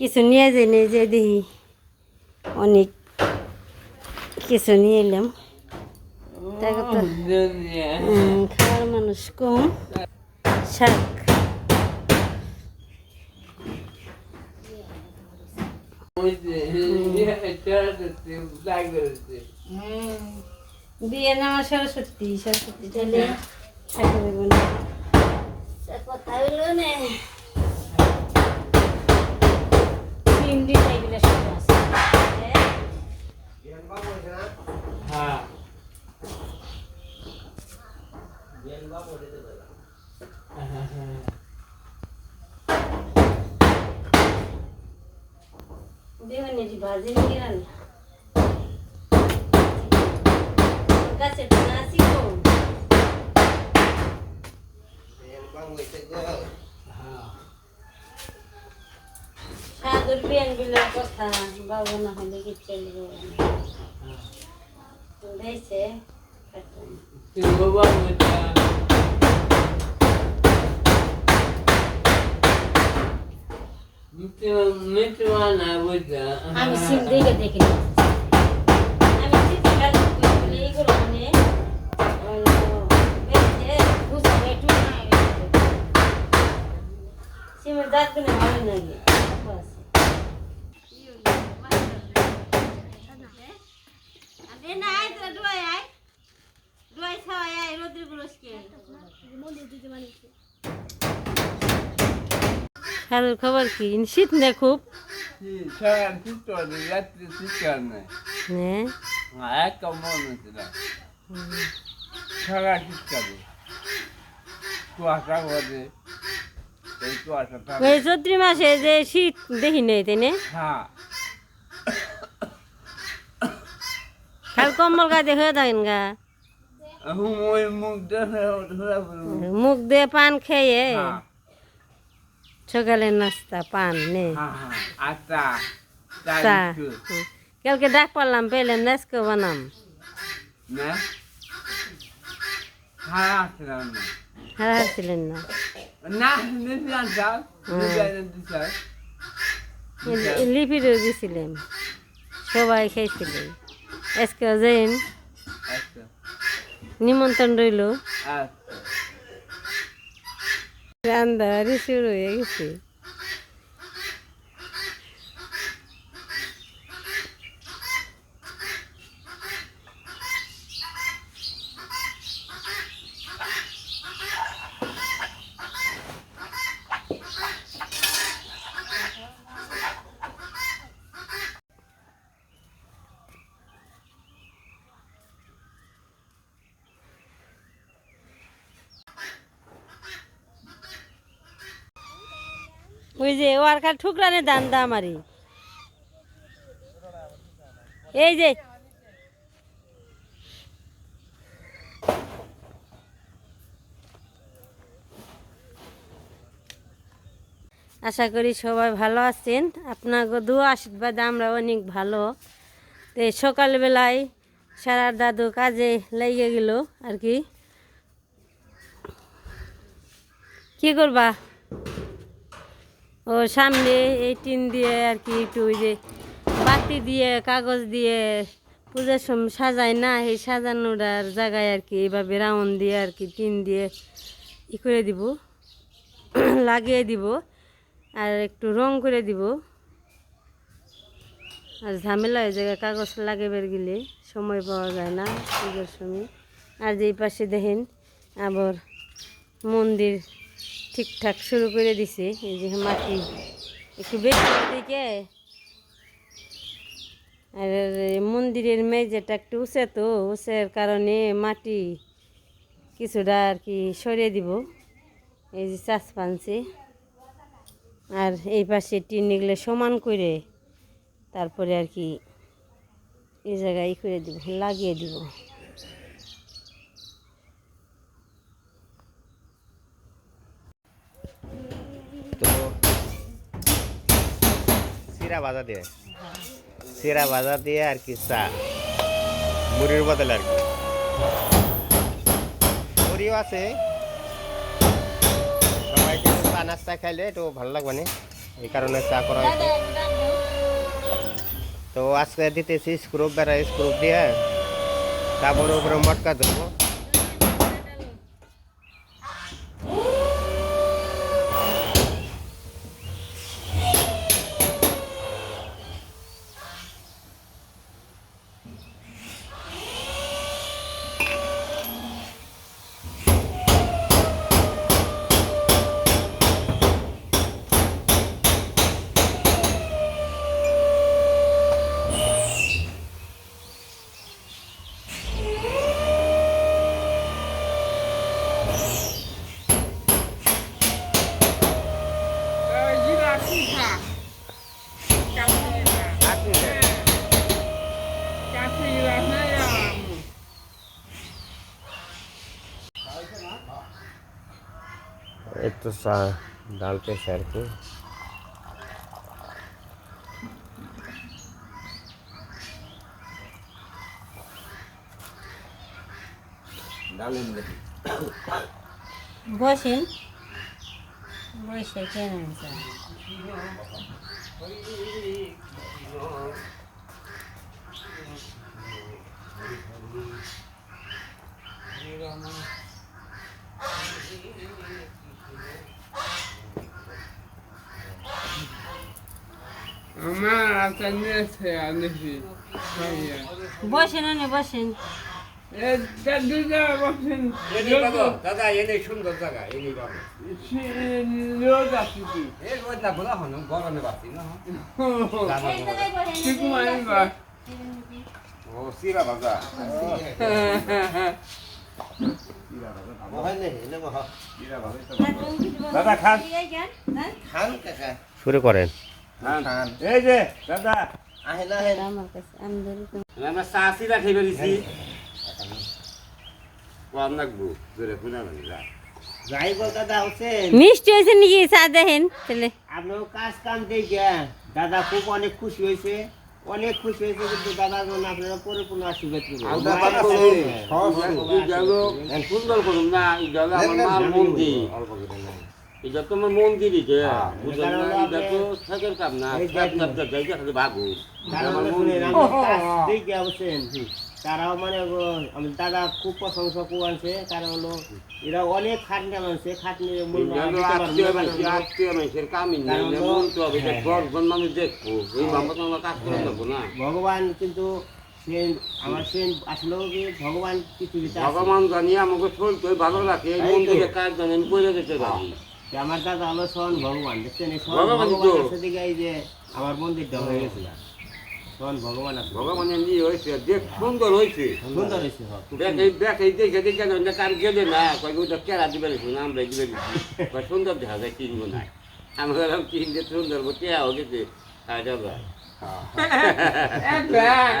কিছু নিয়ে যাই নিয়ে যে দেখি অনেক কিছু নিয়ে এলাম। তাকে তো উম, খাওয়ার মানুষ কম। শাক। বিয়ে না আমার সরস্বতী সরস্বতী কথা হইল না। হিন্দি টাইপের সব আছে। দেখুন এটি ভাজি। নিয়ে রান্না গাছে তো নাচি কম সাগর বিয়ান বিলের কথা বাবু না হলে কি চলবে দেখছে আমি সিম দেখে দেখে মানে। সিমের দাঁতগুলো ভালো লাগে। খালুর খবর কি? শীত না খুব? হ্যাঁ চৈত্রি মাসে যে শীত দেখি নেই তাই না? হ্যাঁ। খাল কম্বল গায়ে হয়ে থাকেন গা। মুখ দিয়ে পান খেয়ে। সকালের নাস্তা পান নে। আচ্ছা। কালকে ডাক পারলাম পেলাম বানাম। না? না। হারা হারছিলেন না। লিপিরও দিছিলাম সবাই খেয়েছিলেন। আজকেও যাইন নিমন্ত্রণ রইল। আচ্ছা রান্দাবাড়ি শুরু হয়ে গেছে। ওই যে ওয়ার্কার ঠুকরানে দান দা আমারই এই যে। আশা করি সবাই ভালো আছেন। আপনাকে দু আশীর্বাদে আমরা অনেক ভালো। তো সকালবেলায় সারার দাদু কাজে লেগে গেল আর কি। কি করবা? ও সামনে এই টিন দিয়ে আর কি একটু ওই যে বাতি দিয়ে, কাগজ দিয়ে পূজার সময় সাজায় না, এই সাজানোটার জায়গায় আর কি এইভাবে রাউন্ড দিয়ে আর কি টিন দিয়ে ই করে দিব, লাগিয়ে দিব আর একটু রং করে দিব। আর ঝামেলা হয়ে যায়, কাগজ লাগাবার গেলে সময় পাওয়া যায় না, পুজোর সময়। আর যেই পাশে দেখেন আবার মন্দির ঠিকঠাক শুরু করে দিছে। এই যে মাটি একটু বেশি দিকে। আর মন্দিরের মেঝেটা একটু উঁচে তো, উঁচের কারণে মাটি কিছুটা আর কি সরিয়ে দিব। এই যে চাষ পানছে আর এই পাশে টিন এগুলো সমান করে তারপরে আর কি এই জায়গায় করে দিব, লাগিয়ে দিব। সিরা ভাজা দিয়ে। সিরা ভাজা দিয়ে আর কি চা। মুড়ির বদলে আর কি। মুড়িও আছে। সবাই চা নাস্তা খাইলে একটু ভালো লাগবে না। এই কারণে চা করা হয়েছে। তো আজকে দিতেছি স্ক্রু বেড়া স্ক্রু দিয়ে তারপরে উপরে মটকা দেবো এই তো চা ডালতেছে আর কি বসেন বসে কেন চা আমার বসেন অনে বসেন দাদা এনে সুন্দর জায়গা এনে গরমে বাসি না ও সিরা বাজা দাদা খান শুরু করেন এই যে দাদা। আমার কাছে আমি ধরি। আমরা চা সিরা খেয়ে বেরিয়েছি কম লাগবো জোরে শুনে না যাই গো দাদা হোসেন মিষ্টি হয়েছে নাকি চা দেখেন তাহলে আপনার কাজ কাম দেখে দাদা খুব অনেক খুশি হয়েছে অনেক খুশি হয়েছে কিন্তু দাদার জন্য আপনারা পরিপূর্ণ আশীর্বাদ সুন্দর করুন না আমার মার মন্দির এটা তো আমার মন্দিরই যে। বুঝলেন না এটা তো থাকের কাম না জায়গা খালি দেখে হোসেন তারাও মানে গো, আমার দাদা খুব প্রশংসা করছে কারণ হলো এরা অনেক খাটনি মানছে খাটনি মানুষের এটা হ্যাঁ। মানুষ দেখব ওই বাবা তো আমরা কাজ করে দেবো না। ভগবান কিন্তু আমার সে আসলেও কি ভগবান আছে। ভগবান জানি আমাকে ভালো রাখে। মন্দিরে কাজ জানি আমি করে যে আমার দাদা হলো স্বয়ং ভগবান দেখছেন? এই ভগবানই ভগবান দিকে এই যে আমার মন্দিরটা হয়ে গেছিল। স্বয়ং ভগবান আছে। ভগবানের নিয়ে হয়েছে দেখ সুন্দর হয়েছে। সুন্দর হয়েছে দেখ এই দেখ এই দেখে দেখে না কার গেলে না কয় ওটা কেরা দিবে না আমরা দিবে কয় সুন্দর দেখা যায় কিনবো না। আমরা বললাম কিনতে সুন্দর বলতে হয়ে গেছে? হাজার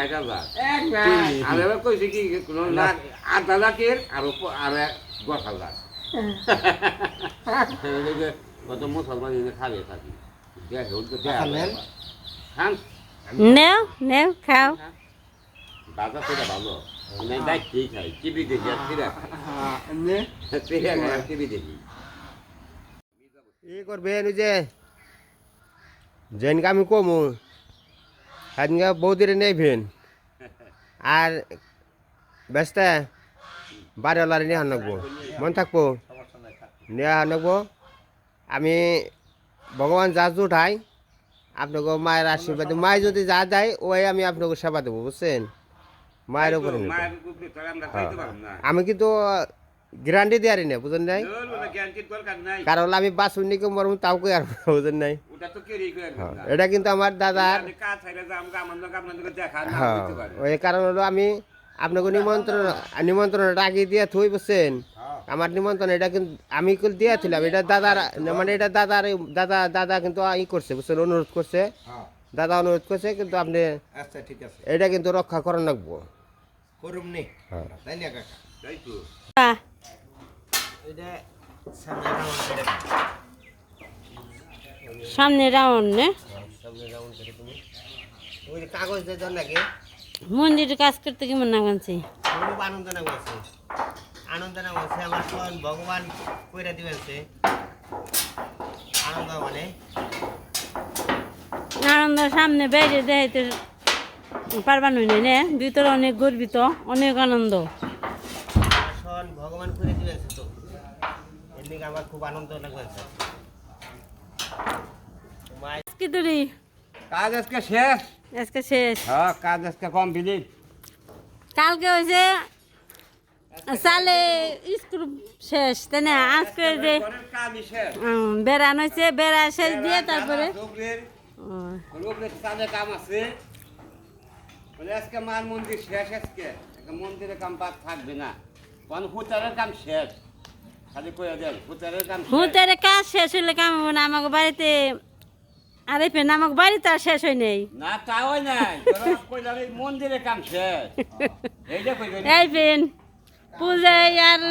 হাজার আমি কইছি কি আধা লাখের আর আর টিভি দেখি টিভি দেখি ই যে? যেনকে আমি কমু সেদিনকে বৌদিরে নেবেন আর ব্যস্ত, বাড়িওয়ালারে নিয়ে আনব। মন থাকব? নিয়ে আনব আমি ভগবান যা উঠাই আপনাকে মায়ের আশীর্বাদ। মায় যদি যা দেয় ওই আমি আপনাকে সেবা দেবো বুঝছেন? মায়ের উপরে না। আমি কিন্তু গ্যারান্টি দেওয়ারি না বুঝেন নাই? কারণ হলো আমি বাসুনি কে মরম তাও কে আর বুঝেন নাই? হ্যাঁ, এটা কিন্তু আমার দাদার হ্যাঁ ওই কারণ হলো আমি আপনাকে নিমন্ত্রণ নিমন্ত্রণ রাখি দিয়ে থই বসছেন আমার নিমন্ত্রণ এটা কিন্তু আমি কিন্তু দিয়েছিলাম এটা দাদার মানে এটা দাদার দাদা দাদা কিন্তু ই করছে বুঝছেন অনুরোধ করছে। দাদা অনুরোধ করছে কিন্তু আপনি আচ্ছা ঠিক আছে। এটা কিন্তু রক্ষা করার লাগবো। করুম নি। হ্যাঁ। তাই না কাকা? তাই তো এটা সামনে রাউন্ড করে সামনে রাউন্ড নে? সামনে করে তুমি। ওই কাগজ দিয়ে নাকি? কাজ করতে কেমন নাগানছে? খুব আনন্দ না বলছে আনন্দ না বলছে আমার স্বয়ং ভগবান কইরা দিবেছে। আনন্দ মানে? আনন্দ সামনে বাইরে দেখাইতে পারবা নই নে ভিতরে অনেক গর্বিত অনেক আনন্দ। আসন ভগবান করে দিয়েছে তো। লিগে আমার খুব আনন্দ লাগছে কি কাজ আজকে শেষ? আজকে শেষ। হ্যাঁ কাজ আজকে কমপ্লিট। কালকে হয়েছে সালে স্কুল শেষ তাই না? আজকে যে শেষ। হয়েছে বেড়া শেষ দিয়ে তারপরে কাম আছে। আজকে মার মন্দির শেষ আজকে। একটা মন্দিরে কাম বাদ থাকবে না। কারণ হুতারের কাম শেষ। খালি কয়ে দেন হুতারের কাম শেষ। হুতের কাজ শেষ হইলে কাম হব না। আমাকে বাড়িতে আরে ফেন আমাকে বাড়িতে আর শেষ হয় নাই। না তাও নাই। তোরা কইলাম এই মন্দিরে কাম শেষ। এই পূজায় আর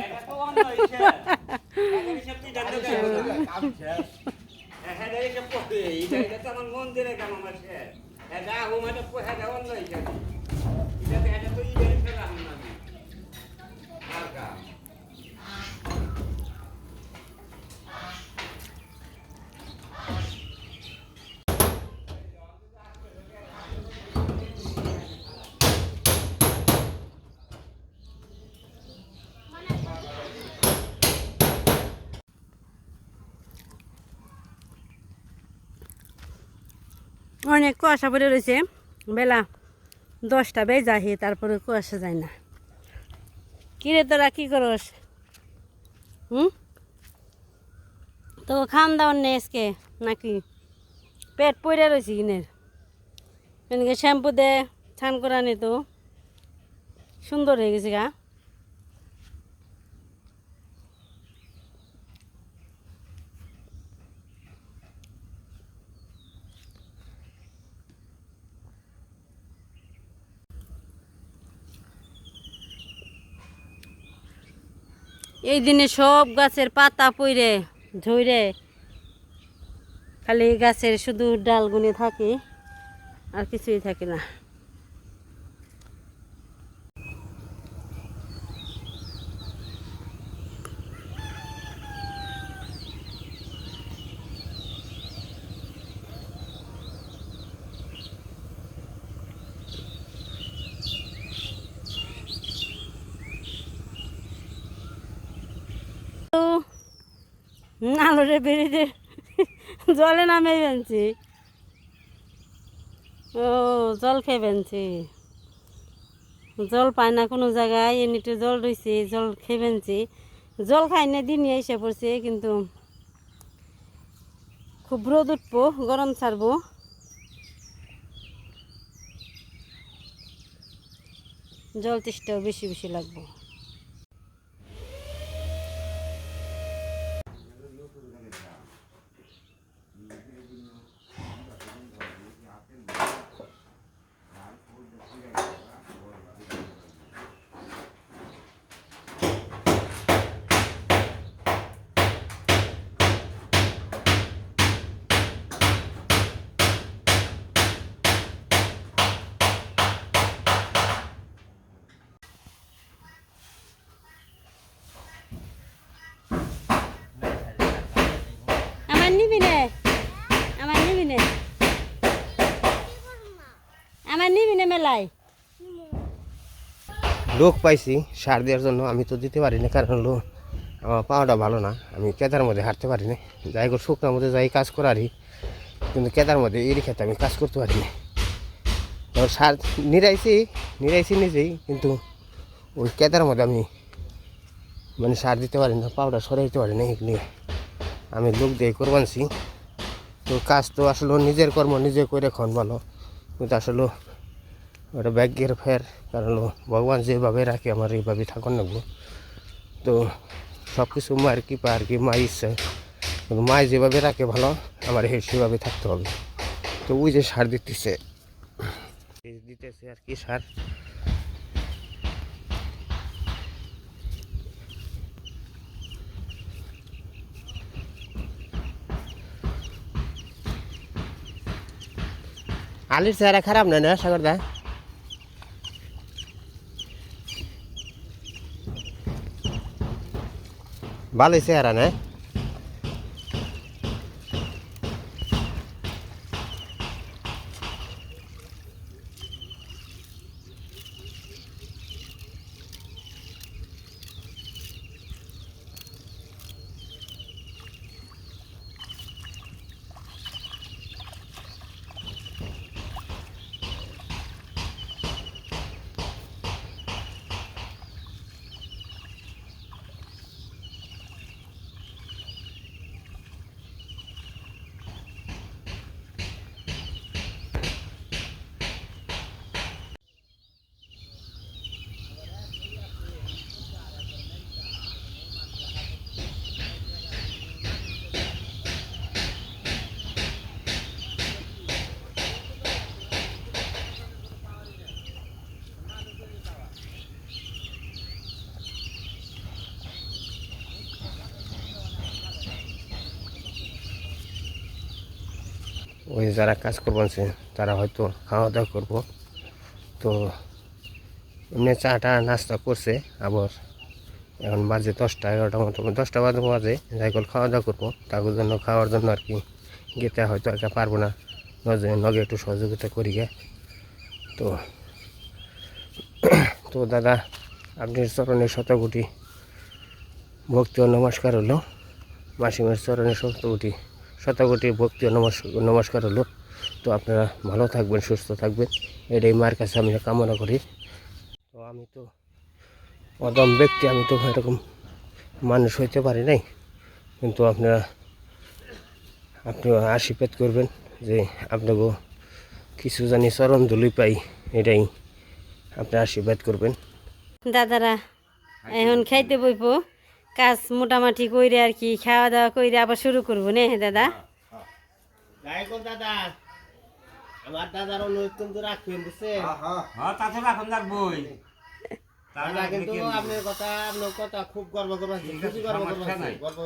এটা তো অন্য হিসেব। এটা হিসেব তুই জানতে চাইবি না। হ্যাঁ, এটা হিসেব করতে। এটা- এটা তো আমার মন্দিরে কাম আমার শেষ। এটা হুম, এটা পো- এটা অন্য হিসেব। এটা তো- এটা তো ঈদের হিসেবে আনলাম আমি। আর কাম। অনেক কুয়াশা পড়ে রয়েছে। বেলা দশটা বেজা হে, তারপরে কুয়াশা যায় না। কিরে তোরা, কি করস? হুম? তো খান দাওয়ার নেই আজকে নাকি? পেট পড়ে রয়েছে কিনের। এনেকে শ্যাম্পু দে, স্নান করা নি তো। সুন্দর হয়ে গেছে গা। এই দিনে সব গাছের পাতা পইরে ঝইরে খালি গাছের শুধু ডালগুনে থাকে, আর কিছুই থাকে না তো নালরে বেরিয়ে জলে নামে বেঞ্চি ও, জল খেয়ে বেঞ্চি জল পায় না কোনো জায়গায়, এমনিতে জল রয়েছে জল খেয়ে বেঞ্চি জল খাই না, দিন এসে পড়ছে, কিন্তু খুব রোদ উঠবো, গরম ছাড়বো। জল তেষ্টাও বেশি বেশি লাগবো আমার নিবি নে আমার নিবি নে আমার নিবি নে মেলায়? লোক পাইছি, সার দেওয়ার জন্য। আমি তো দিতে পারি না কারণ হলো আমার পাওয়াটা ভালো না। আমি কেদার মধ্যে হাঁটতে পারি না যাই করে শুকনার মধ্যে যাই কাজ করারই। কিন্তু কেদার মধ্যে এরই খেতে আমি কাজ করতে পারি না সার নিরাইছি নিরাইছি নিজেই, কিন্তু ওই কেদার মধ্যে আমি মানে সার দিতে পারি না পাউডা সরাইতে পারি না এগুলি আমি লোক দিয়ে করবানছি তো কাজ তো আসলে নিজের কর্ম নিজে করে খন ভালো। কিন্তু আসলে ওটা ভাগ্যের ফের, কারণ ভগবান যেভাবে রাখে আমার এইভাবে ঠাকুর নেব তো সব কিছু মায়ের কৃপা আর কি মা ইচ্ছে। কিন্তু মায় যেভাবে রাখে ভালো, আমার হে সেভাবে থাকতে হবে। তো ওই যে সার দিতেছে। দিতেছে আর কি সার। আলির চেহারা খারাপ না না সাগর দা? ভালোই চেহারা না? যারা কাজ করবেন তারা হয়তো খাওয়া দাওয়া করব। তো এমনি চাটা, নাস্তা করছে, আবার এখন বাজে দশটা, এগারোটা মতো। দশটা বাজে বাজে, যাই করে খাওয়া দাওয়া করব। তাদের জন্য খাওয়ার জন্য আর কি। গেতে হয়তো একা পারব না। নজে, নগে একটু সহযোগিতা করি গে তো তো দাদা, আপনার চরণে শতকোটি ভক্তি ও নমস্কার হলো। মাসিমের চরণে শতকোটি। শতকোটি ভক্তি নমস্কার হলো। তো আপনারা ভালো থাকবেন, সুস্থ থাকবেন। এটাই মার কাছে আমি কামনা করি। তো আমি তো অদম ব্যক্তি, আমি তো এরকম মানুষ হইতে পারি নাই। কিন্তু আপনারা, আপনি আশীর্বাদ করবেন যে আপনাকে কিছু জানি চরণ ধুলি পাই, এটাই আপনি আশীর্বাদ করবেন। দাদারা, এখন খাইতে বইব। কাজ মোটামুটি কইরে আর কি খাওয়া দাওয়া কইরে আবার শুরু করব নে দাদা? যাই দাদা আমার দাদার অনুরোধ কিন্তু রাখবেন বুঝছেন হ্যাঁ তা তো রাখুন রাখবই দাদা কিন্তু আপনার কথা আপনার কথা খুব গর্ব করা হয়েছে ঠিক গর্ব করা হয়েছে গর্ব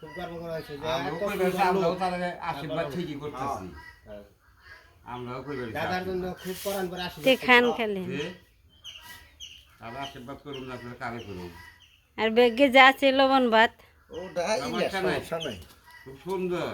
খুব গর্ব করা হয়েছে যে আমরাও এত কই সুন্দর বেড়াচ্ছি, আমরাও লোক। তার আশীর্বাদ ঠিকই করতেছি। হ্যাঁ। আমরাও কই দাদার জন্য খুব পরাণ করে আসি খান খেলে যে, আশীর্বাদ করুন না কারে করুন? আর বেগে যা আছে লবণ ভাত। খুব সুন্দর।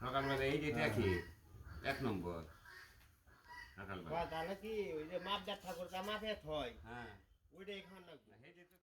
সকালবেলা এই যে দেখি এক নম্বর। সকালবেলা। কি ওই যে মাপ ঠাকুর তা মাপে হয় হ্যাঁ। ওইটাই খান লাগবে। যে